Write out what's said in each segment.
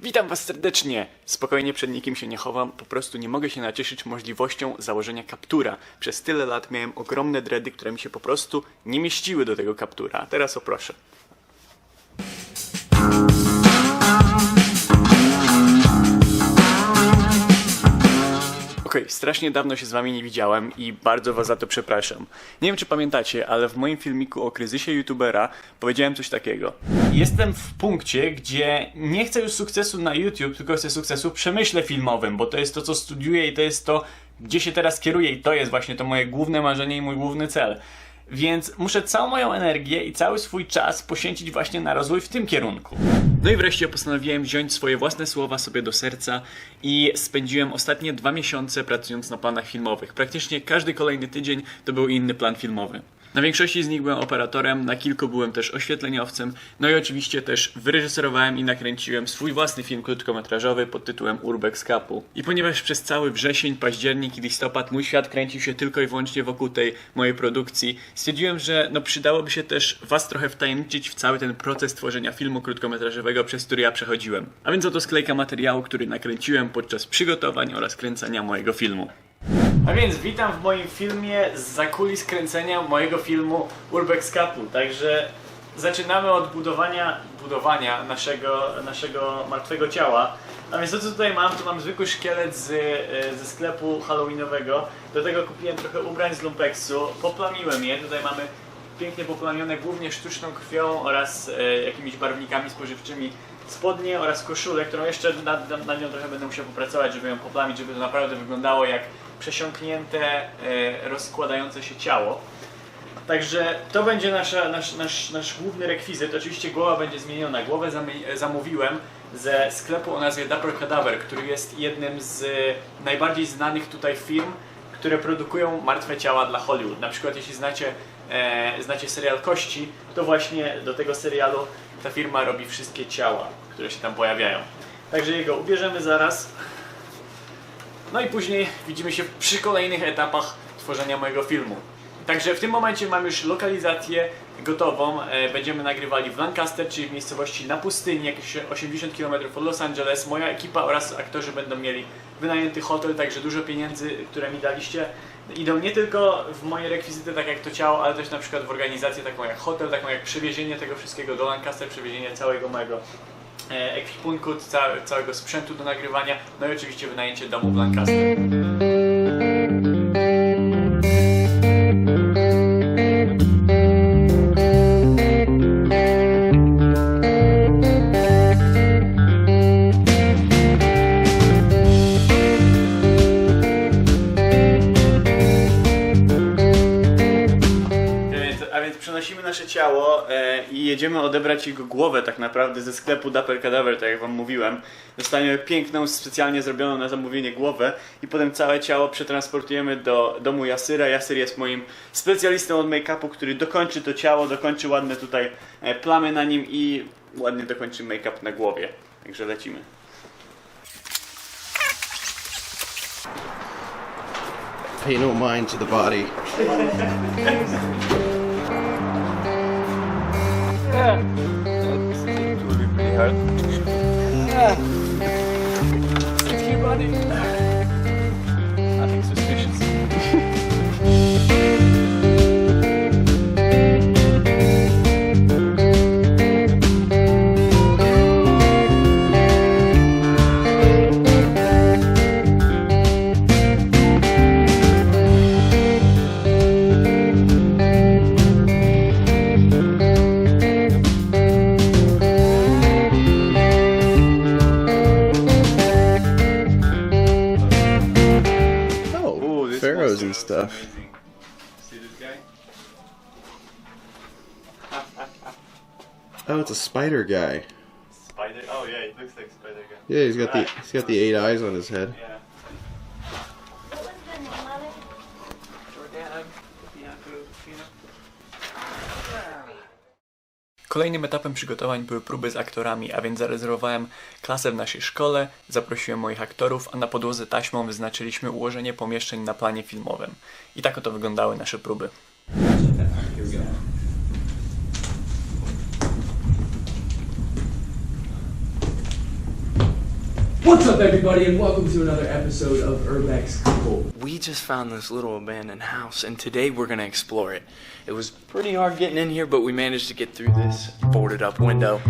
Witam Was serdecznie! Spokojnie przed nikim się nie chowam, po prostu nie mogę się nacieszyć możliwością założenia kaptura. Przez tyle lat miałem ogromne dredy, które mi się po prostu nie mieściły do tego kaptura. Teraz o proszę. Okej, strasznie dawno się z wami nie widziałem i bardzo was za to przepraszam. Nie wiem czy pamiętacie, ale w moim filmiku o kryzysie youtubera powiedziałem coś takiego. Jestem w punkcie, gdzie nie chcę już sukcesu na YouTube, tylko chcę sukcesu w przemyśle filmowym, bo to jest to, co studiuję i to jest to, gdzie się teraz kieruję i to jest właśnie to moje główne marzenie i mój główny cel. Więc muszę całą moją energię i cały swój czas poświęcić właśnie na rozwój w tym kierunku. No i wreszcie postanowiłem wziąć swoje własne słowa sobie do serca i spędziłem ostatnie dwa miesiące pracując na planach filmowych. Praktycznie każdy kolejny tydzień to był inny plan filmowy. Na większości z nich byłem operatorem, na kilku byłem też oświetleniowcem, no i oczywiście też wyreżyserowałem i nakręciłem swój własny film krótkometrażowy pod tytułem Urbex Capu. I ponieważ przez cały wrzesień, październik i listopad mój świat kręcił się tylko i wyłącznie wokół tej mojej produkcji, stwierdziłem, że no przydałoby się też was trochę wtajemniczyć w cały ten proces tworzenia filmu krótkometrażowego, przez który ja przechodziłem. A więc oto sklejka materiału, który nakręciłem podczas przygotowań oraz kręcenia mojego filmu. A więc witam w moim filmie z zakulis kręcenia mojego filmu Urbex Capu. Także zaczynamy od budowania, budowania naszego, naszego martwego ciała. A więc to co tutaj mam, to mam zwykły szkielet z, e, ze sklepu halloweenowego. Do tego kupiłem trochę ubrań z lumpeksu, poplamiłem je. Tutaj mamy pięknie poplamione głównie sztuczną krwią oraz e, jakimiś barwnikami spożywczymi spodnie oraz koszulę, którą jeszcze nad, nad, nią trochę będę musiał popracować, żeby ją poplamić, żeby to naprawdę wyglądało jak przesiąknięte, e, rozkładające się ciało. Także to będzie nasza, nasz, nasz, nasz główny rekwizyt. Oczywiście głowa będzie zmieniona. Głowę zamówiłem ze sklepu o nazwie Dapper Cadaver, który jest jednym z najbardziej znanych tutaj firm, które produkują martwe ciała dla Hollywood. Na przykład jeśli znacie, e, znacie serial Kości, to właśnie do tego serialu ta firma robi wszystkie ciała, które się tam pojawiają. Także jego ubierzemy zaraz. No i później widzimy się przy kolejnych etapach tworzenia mojego filmu. Także w tym momencie mam już lokalizację gotową. E, Będziemy nagrywali w Lancaster, czyli w miejscowości na pustyni, jakieś 80 km od Los Angeles. Moja ekipa oraz aktorzy będą mieli wynajęty hotel, także dużo pieniędzy, które mi daliście, idą nie tylko w moje rekwizyty, tak jak to ciało, ale też na przykład w organizację taką jak hotel, taką jak przewiezienie tego wszystkiego do Lancaster, przewiezienie całego mojego ekwipunku, ca całego sprzętu do nagrywania, no i oczywiście wynajęcie domu w Lancaster. Więc przenosimy nasze ciało e, i jedziemy odebrać jego głowę tak naprawdę ze sklepu Dapper Cadaver, tak jak wam mówiłem. Dostaniemy piękną, specjalnie zrobioną na zamówienie głowę i potem całe ciało przetransportujemy do domu Jasyra. Jasyr jest moim specjalistą od make-upu, który dokończy to ciało, dokończy ładne tutaj e, plamy na nim i ładnie dokończy make-up na głowie. Także lecimy. Pay no mind to the body. знаю. Oh, it's a spider guy. Spider? Oh yeah, it looks like Spider guy. Yeah, he's got the Right. he's got the eight eyes on his head. Yeah. What was the name of it? Jordan, Kolejnym etapem przygotowań były próby z aktorami, a więc zarezerwowałem klasę w naszej szkole, zaprosiłem moich aktorów, a na podłodze taśmą wyznaczyliśmy ułożenie pomieszczeń na planie filmowym. I tak oto wyglądały nasze próby. What's up, everybody, and welcome to another episode of Urbex Couple. We just found this little abandoned house, and today we're gonna explore it. It was pretty hard getting in here, but we managed to get through this boarded up window.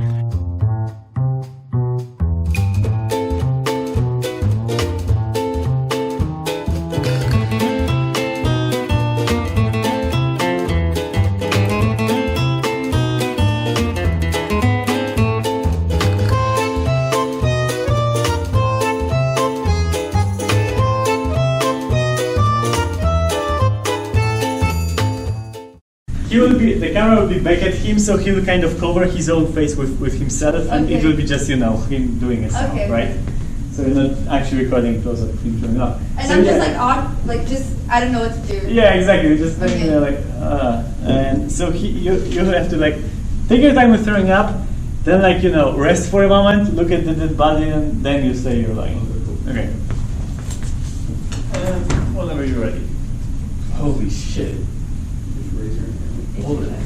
Back at him, so he will kind of cover his own face with, with himself, and it will be just you know him doing a sound, Okay. right? So you're not actually recording close up of him showing up. And so I'm yeah. just like odd, like just I don't know what to do. Yeah, exactly. Just like, Okay. you know, like, uh, and so he, you, you have to like take your time with throwing up, then like you know rest for a moment, look at the dead body, and then you say you're lying. Okay. And whenever you're ready. Holy shit. Hold it.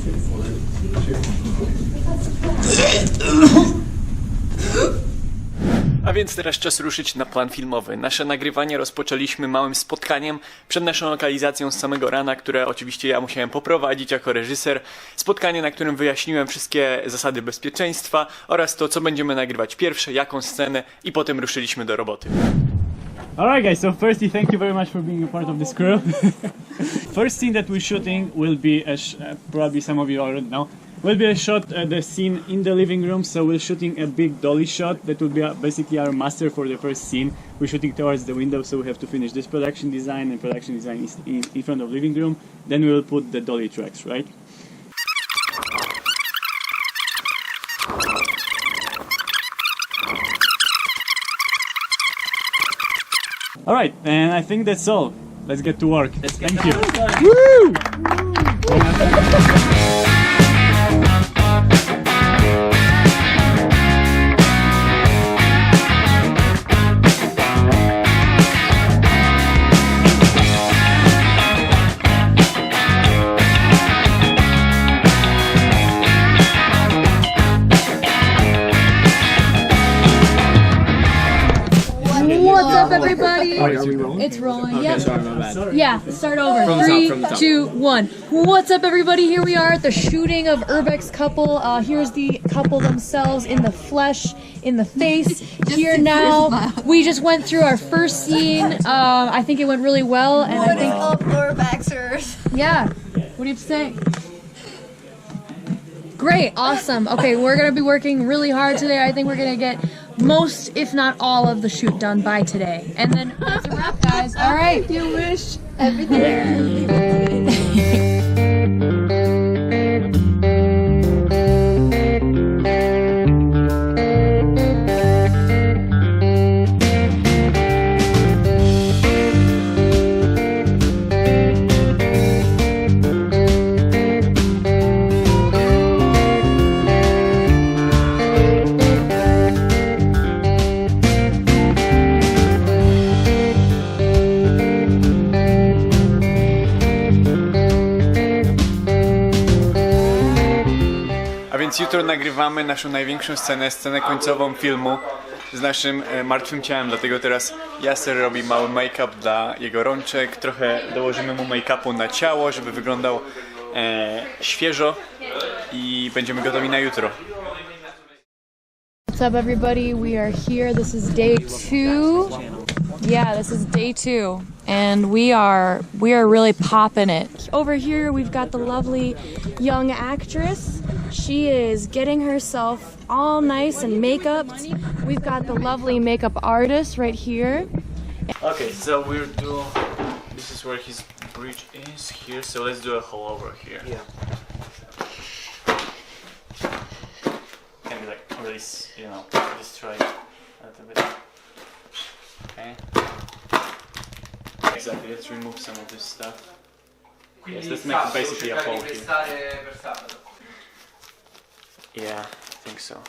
A więc teraz czas ruszyć na plan filmowy. Nasze nagrywanie rozpoczęliśmy małym spotkaniem przed naszą lokalizacją z samego rana, które oczywiście ja musiałem poprowadzić jako reżyser. Spotkanie, na którym wyjaśniłem wszystkie zasady bezpieczeństwa oraz to, co będziemy nagrywać pierwsze, jaką scenę i potem ruszyliśmy do roboty. Alright guys, so firstly thank you very much for being a part of this crew. First scene that we're shooting will be, a sh- uh, probably some of you already know, will be a shot at the scene in the living room. So we're shooting a big dolly shot that will be uh, basically our master for the first scene. We're shooting towards the window, so we have to finish this production design and production design is in, in front of living room. Then we will put the dolly tracks, right? All right, and I think that's all. Let's get to work. Thank you. Wait, are we rolling? It's rolling. Okay, yep. sorry, my bad. Yeah, start over. From the top, Three, from the top. two, one. What's up, everybody? Here we are at the shooting of Urbex couple. Uh, here's the couple themselves in the flesh, in the face. Here now, we just went through our first scene. Um, I think it went really well, and I think Up lower baxers. yeah. What do you have to say? Great, awesome. Okay, we're gonna be working really hard today. I think we're gonna get most, if not all, of the shoot done by today. And then that's a wrap, guys. All right. You wish everything. nagrywamy naszą największą scenę, scenę końcową filmu z naszym e, martwym ciałem, dlatego teraz Jaser robi mały make-up dla jego rączek, trochę dołożymy mu make-upu na ciało, żeby wyglądał e, świeżo i będziemy gotowi na jutro. What's up, everybody? We are here. This is day two. Yeah, this is day two, and we are we are really popping it. Over here, we've got the lovely young actress. She is getting herself all nice and makeup. We've got the lovely makeup artist right here. Okay, so we're doing, This is where his bridge is here, so let's do a hole over here. Yeah. Can be like really, you know, destroy a little bit. Okay. Exactly. Let's remove some of this stuff. Yes, let's make basically a hole here. Yeah, I think so.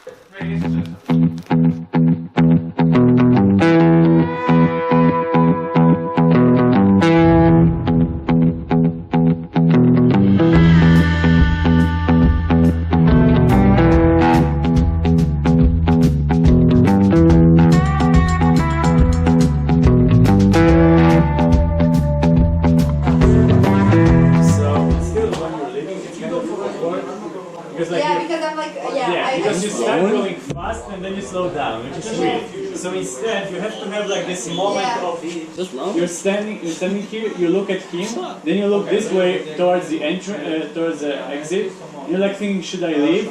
So instead, you have to have like this moment Yeah. of you're standing, you're standing here, you look at him, then you look this way towards the entrance, uh, towards the exit. You're like thinking, should I leave?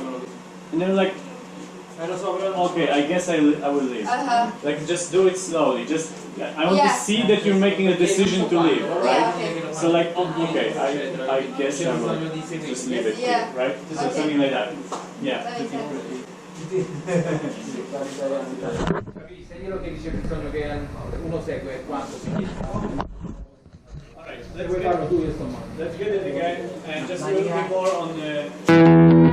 And then you're like, okay, I guess I, li- I will leave. Uh-huh. Like just do it slowly. Just I want Yeah. to see that you're making a decision to leave, Yeah, right? okay. So like, okay, I, I guess I will just leave it, Yeah. right? So Okay. something like that. Yeah. That makes sense. Che dice bisogno che uno segue quanto si chiede. Alright, let's get, farlo tu io let's get it again and just a little bit more on the.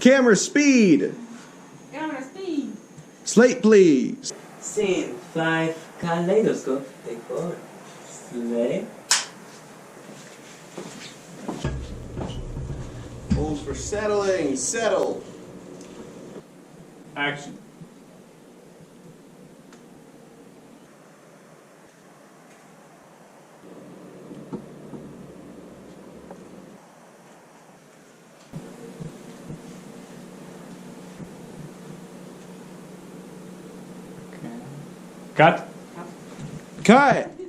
Camera speed. Camera speed. Slate, please. Scene 5 Kaleidoscope Decor Slay Hold for settling. Settle. Action. Cut. Cut.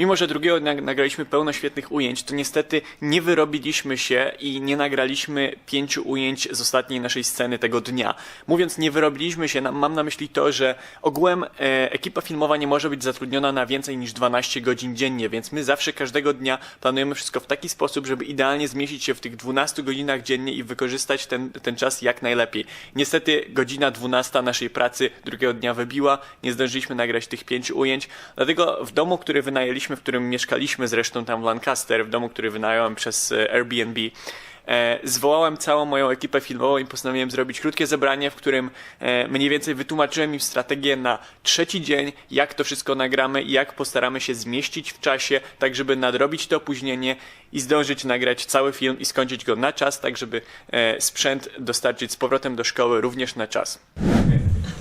Mimo, że drugiego dnia nagraliśmy pełno świetnych ujęć, to niestety nie wyrobiliśmy się i nie nagraliśmy pięciu ujęć z ostatniej naszej sceny tego dnia. Mówiąc nie wyrobiliśmy się, mam na myśli to, że ogółem e, ekipa filmowa nie może być zatrudniona na więcej niż 12 godzin dziennie, więc my zawsze każdego dnia planujemy wszystko w taki sposób, żeby idealnie zmieścić się w tych 12 godzinach dziennie i wykorzystać ten, ten czas jak najlepiej. Niestety godzina 12 naszej pracy drugiego dnia wybiła, nie zdążyliśmy nagrać tych pięciu ujęć, dlatego w domu, który wynajęliśmy, w którym mieszkaliśmy zresztą tam w Lancaster, w domu, który wynająłem przez e, Airbnb, e, zwołałem całą moją ekipę filmową i postanowiłem zrobić krótkie zebranie, w którym e, mniej więcej wytłumaczyłem im strategię na trzeci dzień, jak to wszystko nagramy i jak postaramy się zmieścić w czasie, tak żeby nadrobić to opóźnienie i zdążyć nagrać cały film i skończyć go na czas, tak żeby sprzęt dostarczyć z powrotem do szkoły również na czas.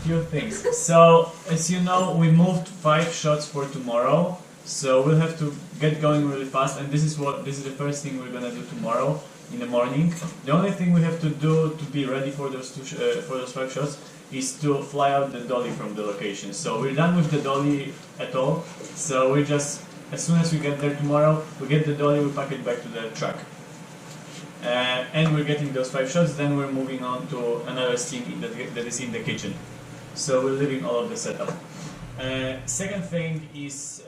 few things. So, as you know, we moved five shots for tomorrow. So we'll have to get going really fast, and this is what this is the first thing we're gonna do tomorrow in the morning. The only thing we have to do to be ready for those two uh, for those five shots is to fly out the dolly from the location. So we're done with the dolly at all. So we just as soon as we get there tomorrow, we get the dolly, we pack it back to the truck. Uh, and we're getting those five shots, then we're moving on to another scene that, that is in the kitchen. So we're leaving all of the setup. Uh, second thing is.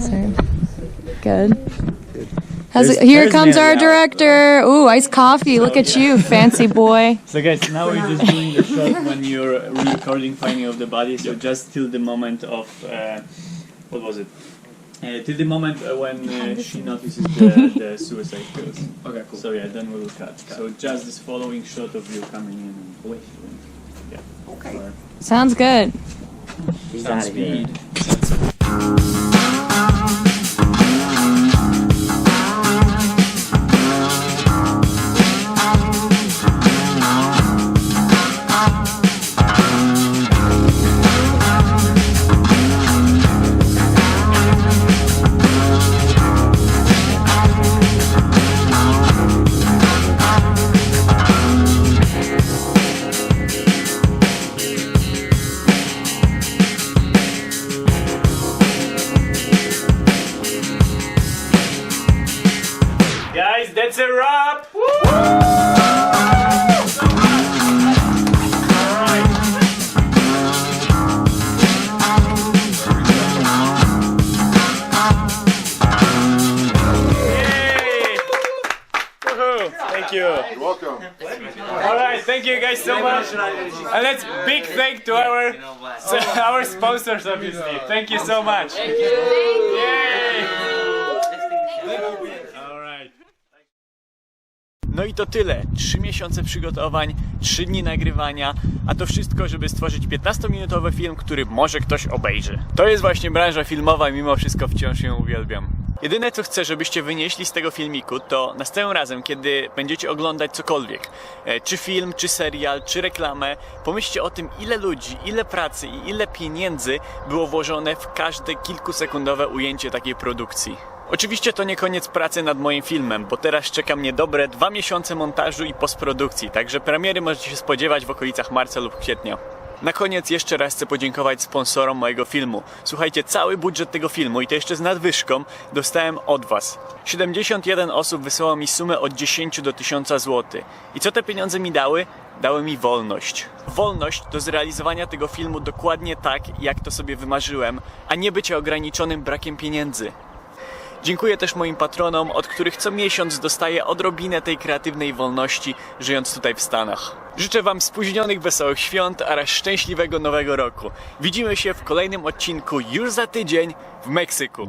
How's it? Good. How's There's- it, here there's comes our Nelly. director. Ooh, iced coffee. Look at you, fancy boy. so guys, now we're just doing the shot when you're re-recording finding of the body. So just till the moment of uh, what was it? Uh, till the moment uh, when uh, she notices the, the suicide kills. Okay, cool. So yeah, then we'll cut. So just this following shot of you coming in and wait. Yeah. Okay. Sounds good. He's Sound out of here. speed. You're welcome. All right, thank you guys so much. And let's big thank to our our sponsors, obviously. Thank you so much. Yay! All right. No i to tyle. 3 miesiące przygotowań, 3 dni nagrywania, a to wszystko, żeby stworzyć 15-minutowy film, który może ktoś obejrzy. To jest właśnie branża filmowa i mimo wszystko wciąż ją uwielbiam. Jedyne co chcę, żebyście wynieśli z tego filmiku, to następnym razem, kiedy będziecie oglądać cokolwiek, e, czy film, czy serial, czy reklamę, pomyślcie o tym, ile ludzi, ile pracy i ile pieniędzy było włożone w każde kilkusekundowe ujęcie takiej produkcji. Oczywiście to nie koniec pracy nad moim filmem, bo teraz czeka mnie dobre dwa miesiące montażu i postprodukcji, także premiery możecie się spodziewać w okolicach marca lub kwietnia. Na koniec jeszcze raz chcę podziękować sponsorom mojego filmu. Słuchajcie, cały budżet tego filmu i to jeszcze z nadwyżką dostałem od Was. 71 osób wysłało mi sumę od 10 do 1000 zł. I co te pieniądze mi dały? Dały mi wolność. Wolność do zrealizowania tego filmu dokładnie tak, jak to sobie wymarzyłem, a nie bycie ograniczonym brakiem pieniędzy. Dziękuję też moim patronom, od których co miesiąc dostaję odrobinę tej kreatywnej wolności, żyjąc tutaj w Stanach. Życzę Wam spóźnionych, wesołych świąt oraz szczęśliwego nowego roku. Widzimy się w kolejnym odcinku już za tydzień w Meksyku.